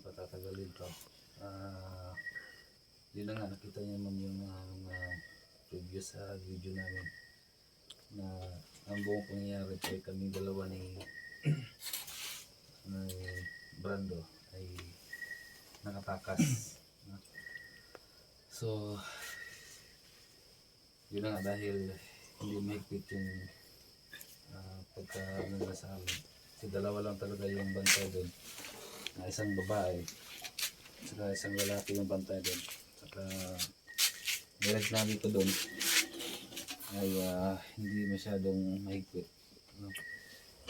natin patatagalin to. Ah, yun na nga, nakita niyo naman yung mga, mga previous ah, video namin na ang buong pangyayari ay kaming dalawa ni ni Brando ay nakatakas. So, yun na nga dahil hindi mahigpit yung uh, pagka nila sa amin. Kasi dalawa lang talaga yung bantay doon. Na isang babae, saka isang lalaki yung bantay doon. Saka direct namin ko doon ay ah, hindi masyadong mahigpit. No?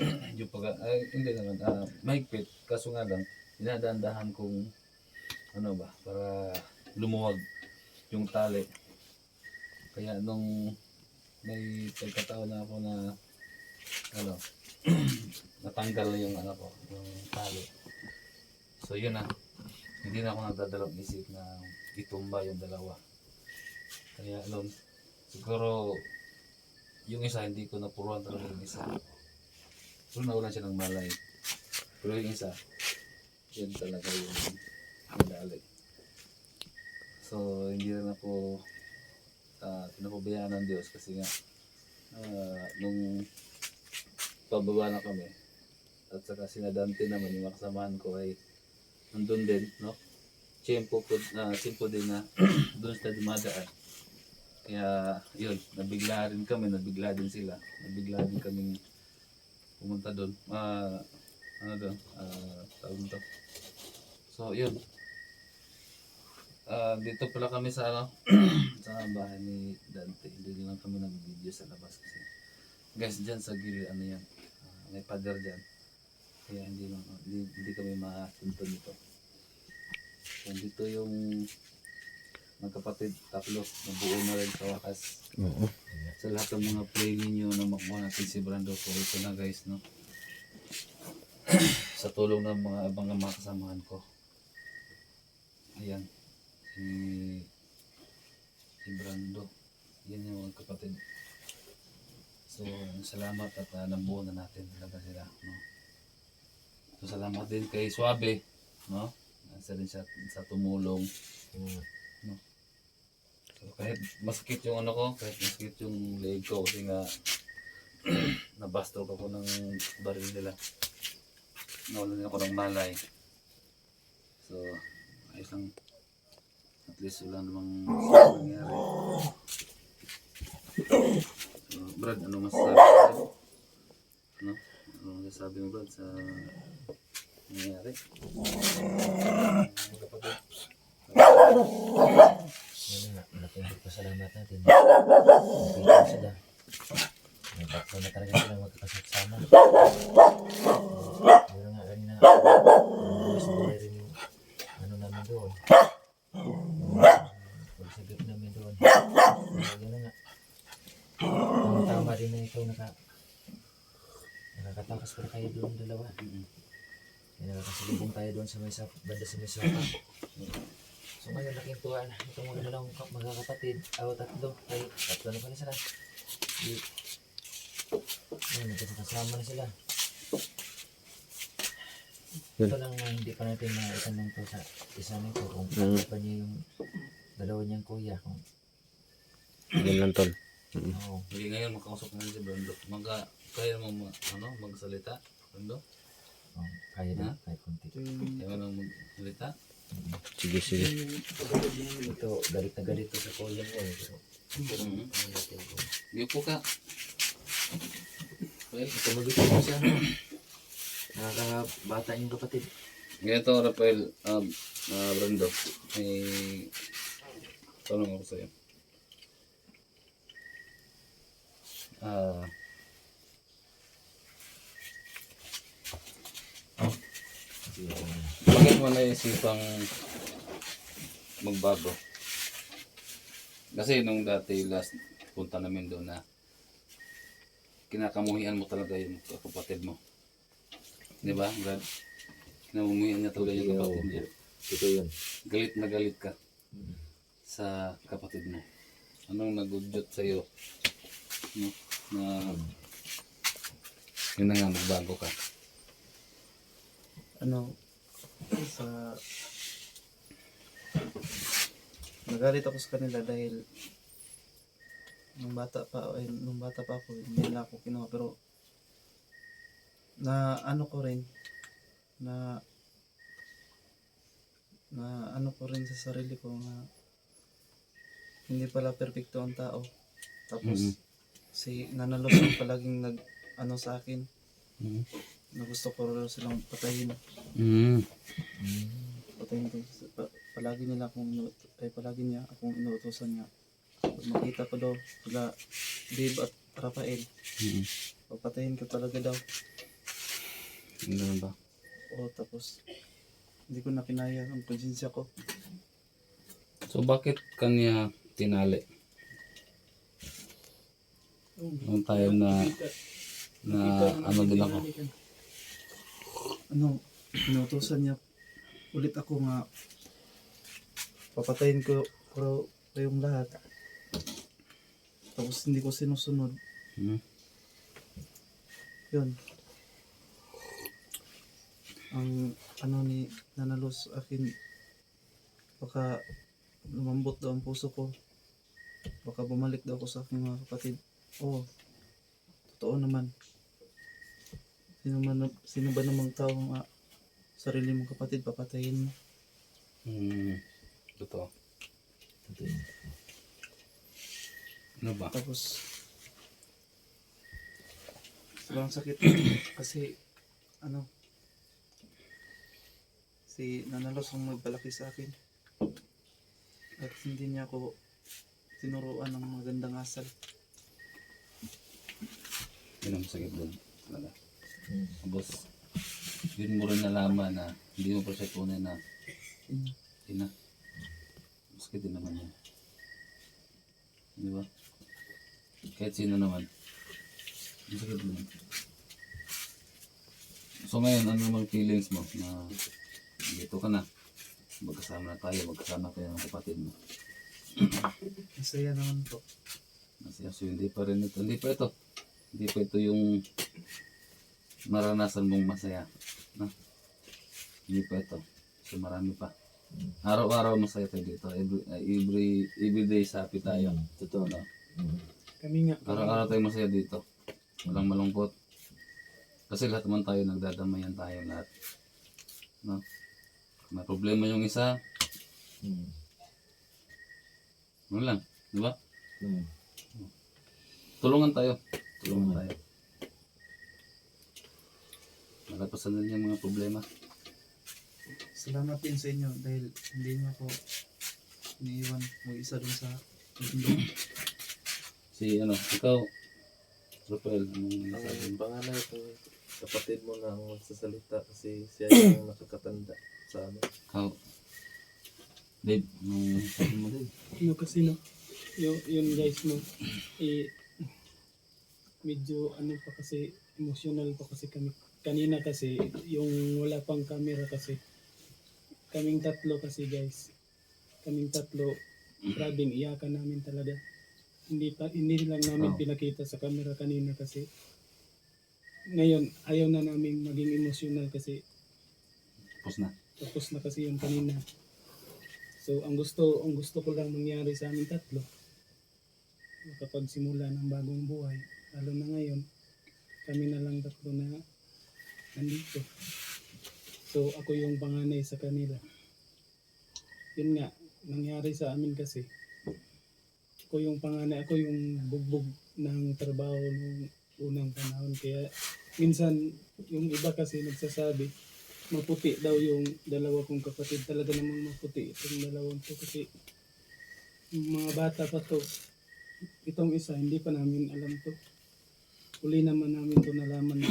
yung pag ay, hindi naman ah, mahigpit kaso nga lang dinadandahan kong ano ba para lumuwag yung tali kaya nung may pagkataon na ako na ano natanggal na yung ano ko yung tali so yun na. Hindi na ako nagdadalawang isip na itumba yung dalawa. Kaya ano siguro yung isa hindi ko napuruan talaga yung isa. Pero nawalan siya ng malay. Pero yung isa yun talaga yung madali. So hindi rin ako uh, pinapabayaan ng Diyos kasi nga ah, nung pababa na kami at saka sinadante naman yung mga ko ay nandun din no? Tiyempo po, na simpo din na doon sila dumadaan. Kaya yun nabigla rin kami nabigla din sila. Nabigla din kaming pumunta doon ah ano doon ah tawag to so yun. Ah, dito pala kami sa ano sa bahay ni Dante. Hindi lang kami nag-video sa labas kasi. Guys, dyan sa gilid, ano yan, ah, may pader dyan. Kaya hindi, hindi, hindi kami makapunta dito. So, dito yung magkapatid, tatlo, nabuo na rin sa wakas. Oo. Sa lahat ng mga play ninyo na makuha natin si Brando po, ito na guys, no? sa tulong ng mga ibang mga kasamahan ko. Ayan. Si, si Brando. Yan yung mga kapatid. So, salamat at uh, nabuo na natin talaga sila. No? So, salamat din kay Suabe. No? Nasa rin siya sa tumulong. No? So, kahit masakit yung ano ko, kahit masakit yung leg ko kasi nga nabastog ako ng baril nila. Nawalan din ako ng malay. So, ayos lang. At least wala namang nangyari. So, Brad, ano masasabi? No? Ano masasabi mo, Brad, sa nangyari? Malaking pasalamat natin. Nakita sila. Tatlo na talaga sila magkakasama. Yun nga, kanina, buwis buhay rin yung ano namin doon. Pagsagip namin doon. Na nga. Tama-tama din na ikaw naka nakakatakas pa kayo doon dalawa. Mm. Kaya nakakasalubong tayo doon sa may sa banda sa may sapa. So ngayon laking tuwa na itong mga dalawang ka- magkakapatid. Ako tatlo. Ay, tatlo na pala sila. Di, ayun, nagkasama na sila. Ito lang nga hindi pa natin naitanong to sa isa nito kung ano pa niya yung dalawa niyang kuya. Kung, Yun lang tol. Oo. Hindi ngayon makausap natin si Brando. Magka, kaya mo ma, ano, magsalita? Brando? kung kaya na, kahit konti. Kaya mo magsalita? Sige, sige. Ito, galit na galit sa kuya mo eh. Mhm. ano natin kung Di po ka. Well, Ito magusto mo siya. Nakakabata yung kapatid. ganito Rafael, um, uh, Brando. May tanong ako sa'yo. Ah, bakit mo naisipang magbago? Kasi nung dati last punta namin doon na kinakamuhian mo talaga yung kapatid mo. Di ba, Brad? Kinakamuhian niya talaga yung kapatid niya. Ito yun. Galit na galit ka sa kapatid mo. Anong nagudyot sa'yo? No? Na yun na nga, magbago ka. ano, sa nagalit ako sa kanila dahil nung bata pa ay nung bata pa ako hindi nila ako kinuha pero na ano ko rin na na ano ko rin sa sarili ko na hindi pala perfecto ang tao tapos Mhm. Si nanalos ang palaging nag ano sa akin Mm. na gusto ko rin silang patayin Mm. patayin ko pa, palagi nila akong inu- ay palagi niya akong inuutosan niya pag makita ko daw sila Dave at Rafael Mm. papatayin ko talaga daw Ganun ba? o tapos hindi ko na kinaya ang konsensya ko So bakit kanya tinali? Nung time na na ano din ako. ano inuutosan niya ulit ako nga papatayin ko ko kayong lahat. Tapos hindi ko sinusunod. Mm. yun. Ang ano ni nanalos akin baka lumambot daw ang puso ko. Baka bumalik daw ako sa aking mga kapatid oo totoo naman sino, man, sino ba namang tao nga sarili mong kapatid papatayin mo Mm. Totoo. Totoo. Ano ba? tapos sobrang sakit kasi ano si Nanalos ang magpalaki sa akin at hindi niya ako tinuruan ng magandang asal Yun ang sakit doon. Talaga. Tapos, yun mo rin nalaman na hindi mo pa siya tunay na ina. Maski din naman yun. Di ba? Kahit sino naman. Ang sakit doon. So ngayon, ano namang feelings mo na dito ka na? Magkasama na tayo, magkasama kayo ng kapatid mo. masaya naman po Kasi so, hindi pa rin ito. Hindi pa ito. Hindi pa ito yung maranasan mong masaya. No? Hindi pa ito. So marami pa. Araw-araw masaya tayo dito. Every, uh, every, every day happy tayo. Totoo. No? Mm. Kami nga. Araw-araw tayo masaya dito. Walang malungkot. Kasi lahat naman tayo nagdadamayan tayo lahat. No? May problema yung isa, Mm. ano lang. Di ba? Mm. Tulungan tayo. Tulungan tayo. Malapasan din yung mga problema. salamat din sa inyo dahil hindi niyo ako iniiwan mag-isa dun sa mundo Si ano, ikaw, Rafael, anong nasabi Ang mo? panganay ko, kapatid mo na ang magsasalita kasi siya yung nakakatanda sa amin. Ikaw, Dave, anong nasabi mo Dave? Ano kasi no, yung, yun guys no, eh, medyo ano pa kasi, emotional pa kasi kami. Kanina kasi, yung wala pang camera kasi, kaming tatlo kasi guys, kaming tatlo, grabe iyakan namin talaga. Hindi pa hindi lang namin Oh. pinakita sa camera kanina kasi ngayon ayaw na namin maging emotional kasi Tapos na. tapos na kasi yung kanina. So, ang gusto, ang gusto ko lang mangyari sa amin tatlo, makapagsimula ng bagong buhay, lalo na ngayon, kami na lang tatlo na nandito. So, ako yung panganay sa kanila. Yun nga, nangyari sa amin kasi, ako yung panganay, ako yung bugbog ng trabaho nung unang panahon. Kaya, minsan, yung iba kasi nagsasabi, maputi daw yung dalawa kong kapatid. Talaga namang maputi itong dalawang to kasi mga bata pa to. Itong isa, hindi pa namin alam to. Uli naman namin to nalaman na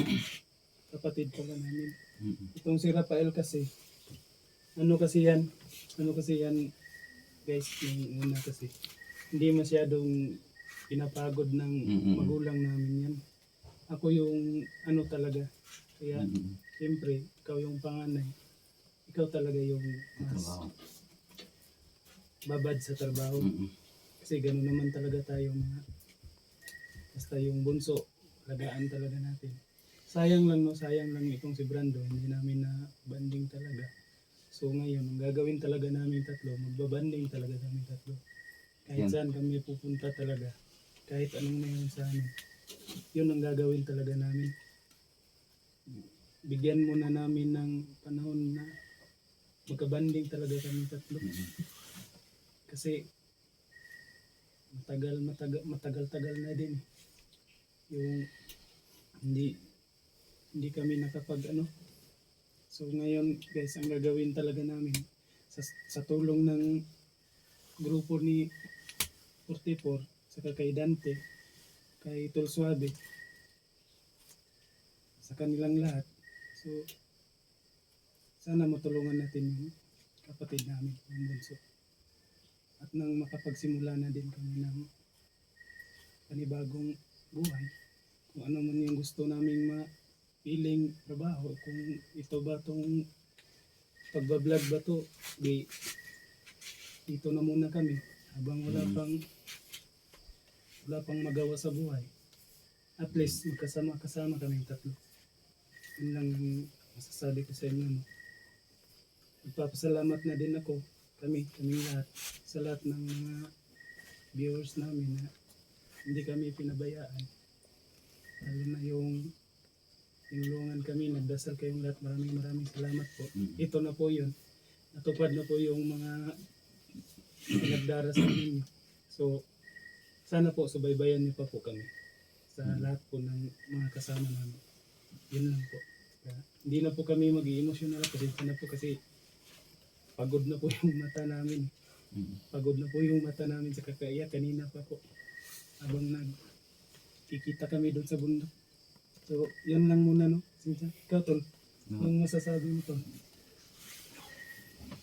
kapatid pala namin. Itong si Rafael kasi, ano kasi yan, ano kasi yan, guys, yung una kasi, hindi masyadong pinapagod ng Mm-mm. magulang namin yan. Ako yung ano talaga, kaya Mm-mm. Siyempre, ikaw yung panganay. Ikaw talaga yung mas Trabaho. babad sa trabaho. Mm-mm. Kasi gano'n naman talaga tayo mga basta yung bunso, lagaan talaga natin. Sayang lang no, sayang lang itong si Brando, hindi namin na banding talaga. So ngayon, ang gagawin talaga namin tatlo, magbabanding talaga kami tatlo. Kahit Yan. saan kami pupunta talaga, kahit anong mayroon sa amin, yun ang gagawin talaga namin. Bigyan muna namin ng panahon na magkabanding talaga kami tatlo. Kasi matagal matagal matagal tagal na din eh. Yung hindi hindi kami nakapag ano. So ngayon guys ang gagawin talaga namin sa, sa tulong ng grupo ni 44 saka kay Dante kay Tol Suave sa kanilang lahat. So sana matulungan natin yung kapatid namin yung bunso. At nang makapagsimula na din kami ng panibagong buhay kung ano man yung gusto naming mapiling trabaho kung ito ba tong pagbablog ba to di dito na muna kami habang wala Mm. pang wala pang magawa sa buhay at least magkasama kasama kami tatlo yun lang ang masasabi ko sa inyo no? Nagpapasalamat na din ako, kami, kami lahat, sa lahat ng mga viewers namin na hindi kami pinabayaan. Lalo na yung tinulungan kami, nagdasal kayong lahat. Maraming maraming salamat po. Mm. Ito na po yun. Natupad na po yung mga nagdarasal ninyo. So, sana po subaybayan niyo pa po kami sa lahat po ng mga kasama namin. Yun lang po. Kaya, hindi na po kami mag-emotional kasi na po kasi pagod na po yung mata namin. Mm. Pagod na po yung mata namin sa kakaiya kanina pa po. Habang nag kikita kami doon sa bundok. So, yan lang muna no. Sinta, ikaw tol, No. anong masasabi mo tol?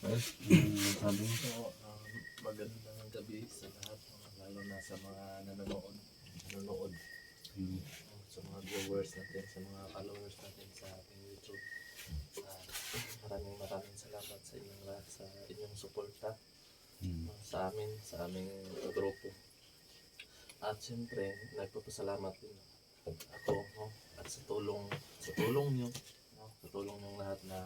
Well, ano sabi mo? So, um, magandang gabi sa lahat, lalo na sa mga nanonood, nanonood, Mm. sa mga viewers natin, sa mga followers natin sa ating YouTube. Ah, maraming maraming salamat sa inyong lahat, sa inyong suporta Mm. uh, sa amin, sa aming grupo. At siyempre, nagpapasalamat din ako no, at sa tulong sa tulong niyo, no, sa tulong ng lahat na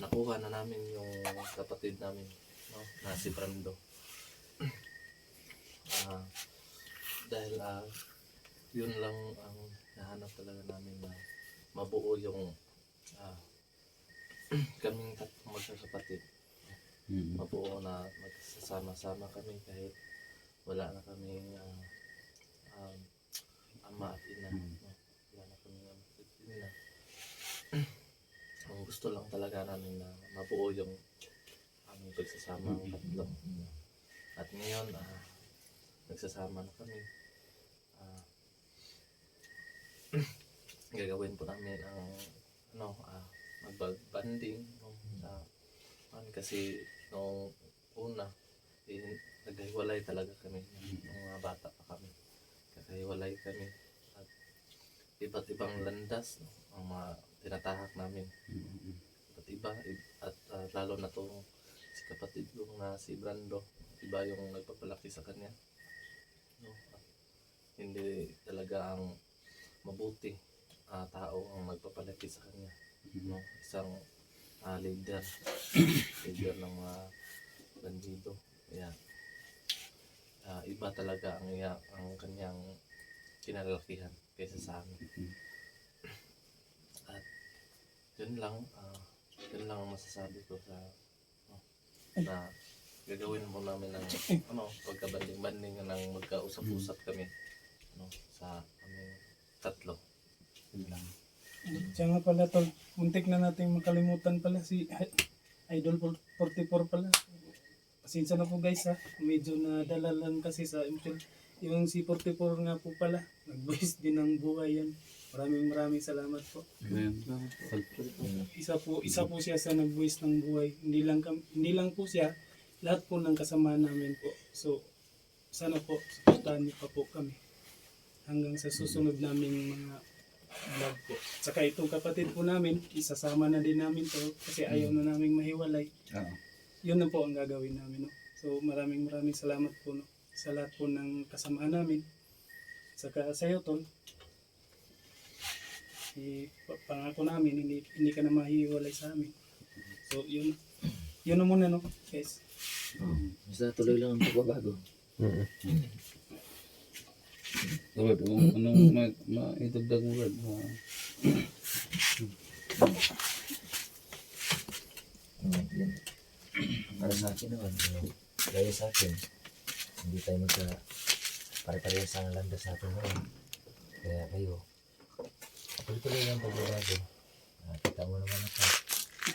nakuha na namin yung kapatid namin no, na si Brando. Ah, dahil ah, yun lang ang nahanap talaga namin na mabuo yung ah, kaming tatlong magkakapatid Mm. mabuo na magsasama-sama kami kahit wala na kami ah, um, ama at ina. Mm. No? Wala na kami ama at ina. Ang gusto lang talaga namin na mabuo yung aming pagsasama ang tatlo. At ngayon, ah, nagsasama na kami. Ah, gagawin po namin ang ano, ah, magbanding no, sa kasi nung una, eh, naghiwalay talaga kami nung mga bata pa kami. Naghiwalay kami at iba't ibang landas no, ang mga tinatahak namin. Iba't iba at ah, lalo na tong si kapatid yung na si Brando, iba yung nagpapalaki sa kanya. No, at hindi talaga ang mabuti ah, tao ang magpapalaki sa kanya no isang ah, leader leader ng mga bandido kaya ah, iba talaga ang iya, ang kanyang kinalakihan kaysa sa amin. At yun lang ah, yun lang ang masasabi ko sa no, na gagawin mo namin ng ano pagkabanding-banding ng magkausap-usap kami no sa aming tatlo. Yun lang. Siya nga pala tol, muntik na natin makalimutan pala si Idol 44 pala. Pasensya na po guys ha, medyo nadala lang kasi sa emotion. Yung si 44 nga po pala, nag-voice din ng buhay yan. Maraming maraming salamat po. Yun. Isa po, isa po siya sa nag-voice ng buhay. Hindi lang kam, hindi lang po siya, lahat po ng kasama namin po. So, sana po, supportahan niyo pa po kami. Hanggang sa susunod naming mga vlog po. Tsaka itong kapatid po namin, isasama na din namin to kasi ayaw na naming mahiwalay. Oo. Yun na po ang gagawin namin. No? So maraming maraming salamat po no? sa lahat po ng kasama namin. Saka sa iyo, Tol. I, pa- pangako namin, hindi, hindi ka na mahihiwalay sa amin. So yun. Yun na muna, no, guys. Basta tuloy lang ang pagbabago. Robert, kung anong ma, maitagdag mo, Robert? Ma, Mm, yun. Para sa akin naman, ano, gaya sa akin, hindi tayo magka pare-parehas ang landas natin ngayon. Kaya kayo, tuloy-tuloy lang pagbabago. Ah, kita mo naman ako.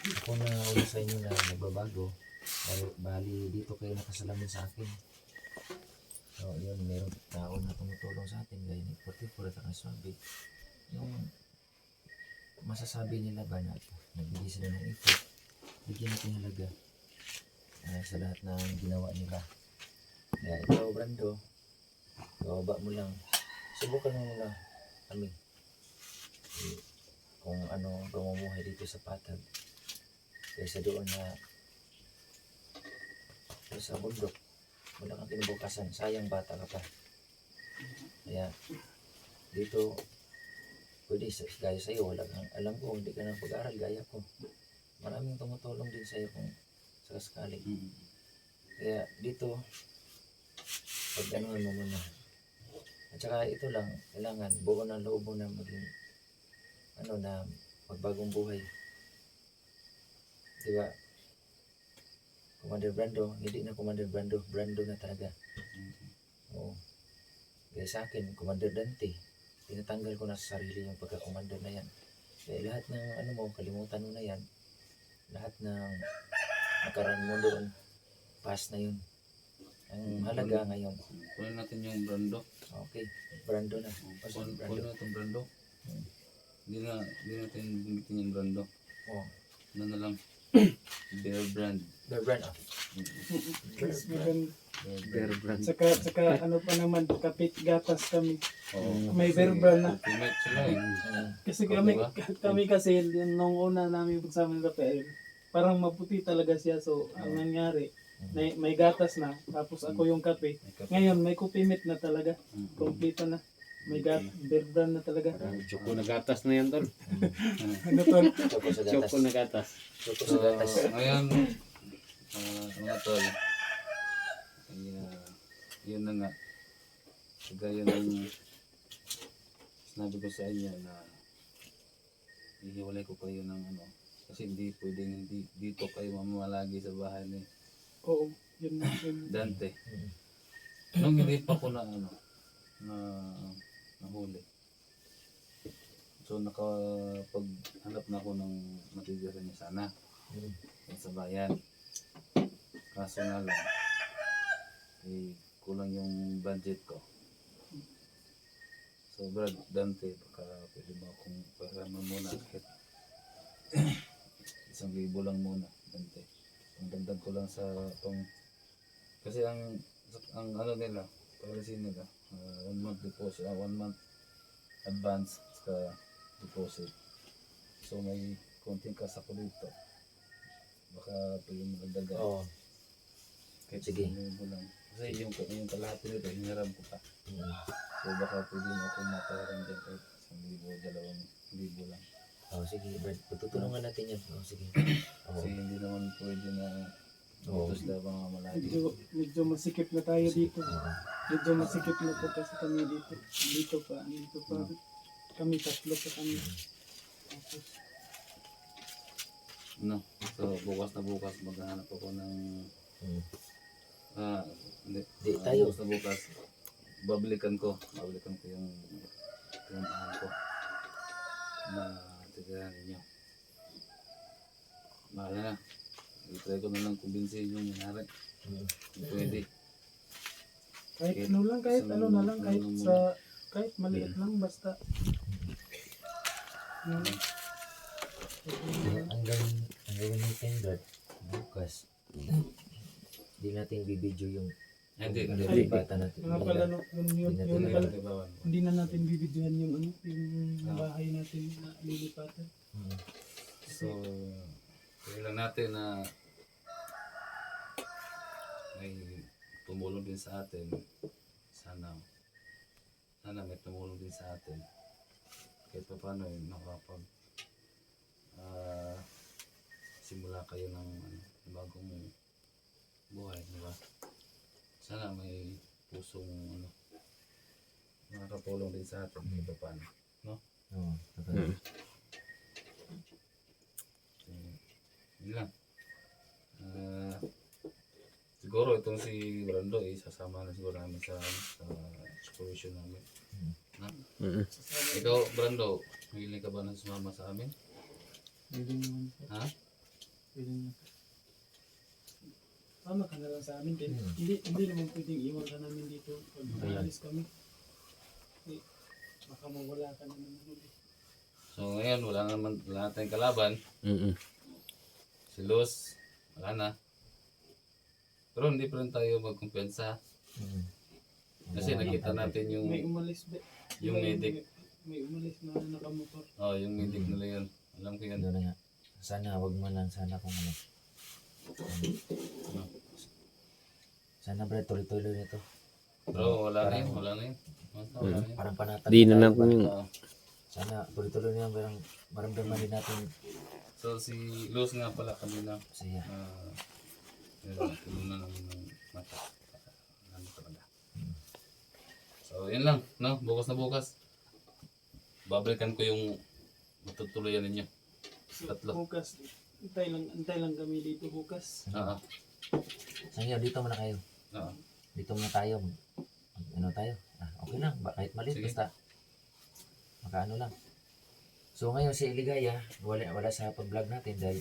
Ako na una sa inyo na nagbabago. Dahil bali dito kayo nakasalamin sa akin. So, yun, meron tao na tumutulong sa atin. Gaya ni 44 at ang sabi. Yung masasabi nila ba na nagbigay sila ng effort bigyan natin halaga ah, sa lahat ng ginawa nila. Kaya ikaw, Brando, bababa mo lang. Subukan mo muna kami. Kung ano ang pamumuhay dito sa patag. Kaysa doon na sa bundok. Wala kang kinabukasan. Sayang bata ka pa. Kaya dito pwede gaya sa'yo, wala kang alam ko, hindi ka nang pag-aral gaya ko maraming tumutulong din sa'yo kung sakasakali. mm, Kaya dito, pag ano mo muna. At saka ito lang, kailangan buo ng loob mo na maging, ano na, magbagong buhay. Di ba? Commander Brando, hindi na Commander Brando, Brando na talaga. Oo. Kaya sa akin, Commander Dante, tinatanggal ko na sa sarili yung pagka-commander na yan. Kaya lahat ng ano mo, kalimutan mo na yan. Lahat ng nakaraan mo doon, past na yun. Ang halaga ngayon, kunin natin yung brando. okay, Brando na. Kunin Brando. natin brando. Hmm. Hindi na, hindi natin gamitin yung brando. Oh, Ano na lang, bear brand. Bear Brand, ah. Mas maganda. Bear brand. Saka, saka ano pa naman, kapit gatas kami. Oo. May bear brand na. Ultimate sila eh. Mm. Kasi Oh, kami, kami kasi, yun, nung una namin pagsama ng eh, parang maputi talaga siya. So, ang nangyari, may, may gatas na, tapos ako yung kape. Ngayon, may kupimit na talaga. Mm. Kompleto na. May gat, bear brand na talaga. Choco na gatas na yan, tol. Ano to? Choco sa gatas. Choco na gatas. Choco So, sa gatas. ngayon, ah, mga tol, ay, ah, yun na nga. Kagaya ng sinabi ko sa inyo na ihiwalay ko kayo ng ano. Kasi hindi pwedeng hindi, dito kayo mamamalagi sa bahay ni Oo, yun na. Yun. Dante. Mm. Nung hindi pa ko na ano, na nahuli. So nakapaghanap na ako ng matitira niya sana Mm. yan sa bayan. Kaso nga lang, eh, kulang yung budget ko. So Brad Dante, baka pwede mo akong pahiraman muna kahit isang libo lang muna Dante. Ang dagdag ko lang sa tong kasi ang ang ano nila, policy nila, uh, one month deposit, ah, one month advance sa deposit. So may konting kasa ko dito. Baka pwede mo dagdagan. Oo. Kahit Sige. libo lang. Kasi yung, yung kalahati nito, hiniram ko pa. Mm. So baka pwede mo akong mapayaran dyan kahit isang libo, dalawang libo lang. Oh, sige, Brad. Pagtutulungan natin yan. Oh, sige. Oo. Kasi hindi naman pwede na Oo. utos na mga malagi. Medyo, medyo masikip na tayo dito. Oo. Medyo masikip na po kasi kami dito. Dito pa, dito pa. Kami tatlo pa kami. Tapos, No. So bukas na bukas maghahanap ako ng Mm. ah hindi. Di, Ah, tayo. bukas na bukas babalikan ko. Babalikan ko yung pinamahan ko na titirahan ninyo. Bahala na. I-try ko na lang kumbinsin yung nangyari. Mm. Kung pwede. kahit Kahit ano lang, kahit sa- ano na lang, kahit ano mo sa, kahit maliit lang, basta. Ano, Ang gawin, ang gawin natin, Brad, bukas, hindi natin bibidyo yung Hindi, yung hindi. mga bata natin. Nga pala, no, yun, yun, yun pala. Hindi na natin bibidyohan yung ano, yung bahay natin na lilipatan. Mm. So, kaya lang natin na may tumulong din sa atin. Sana, sana may tumulong din sa atin. Kahit pa paano eh, nakapag ah, magsimula kayo ng ano, bagong buhay, di ba? Sana may pusong ano, makakatulong din sa atin kahit pa paano. Oo, totoo. Mm. So, yun lang. Ah, siguro itong si Brando, eh, sasama na siguro namin sa, sa exploration namin. Mm. Ikaw, Brando, hiling ka ba na sumama sa amin? Pwede naman. Ha? Pwede naman. Tama ka na lang sa amin. Dahil Hmm. hindi, hindi naman pwedeng iwan ka namin dito pag Ayan. aalis kami. Kasi baka mawala ka na naman ulit. So ngayon, wala naman, wala na tayong kalaban. Mm. Si Luz, wala na. Pero hindi pa rin tayo magkumpensa. Mm. Kasi nakita natin yung, May umalis ba? yung medic. May, may umalis na nakamotor. Oh, yung medic nila yun. Alam ko yun. Doon na nga. Sana wag mo lang sana kung ano. Ano? Sana Brad, tuloy-tuloy na to. Pero wala na yun, wala na yun. Wala na yun. Parang panatag. Di na natin Brad. yung. Sana tuloy-tuloy na yan. Parang maramdaman din natin So si Luz nga pala kanina, saya. uh, yun, na ng mata. Ano talaga. So yun lang, no? Bukas na bukas. Babalikan ko yung matutuloyan ninyo. So, Tatlo. bukas. Antay lang, antay lang kami dito bukas. Oo. Sa inyo, dito muna kayo. Oo. Dito muna tayo. Ano tayo? Ah, okay lang. Kahit maliit, Sige. basta. Makaano lang. So ngayon si Iligaya, wala, wala sa pag-vlog natin dahil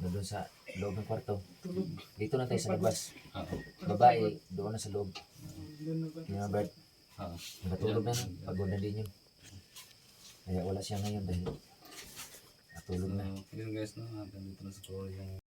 doon sa loob ng kwarto. Tulog. Dito na tayo sa labas. Oo. Babae, doon na sa loob. Na? Yung mga Brad, Oo. nakatulog na. no? Pagod na din yun. Kaya wala siya ngayon dahil natulog So, na. yun guys, no? Hanggang dito na siguro yung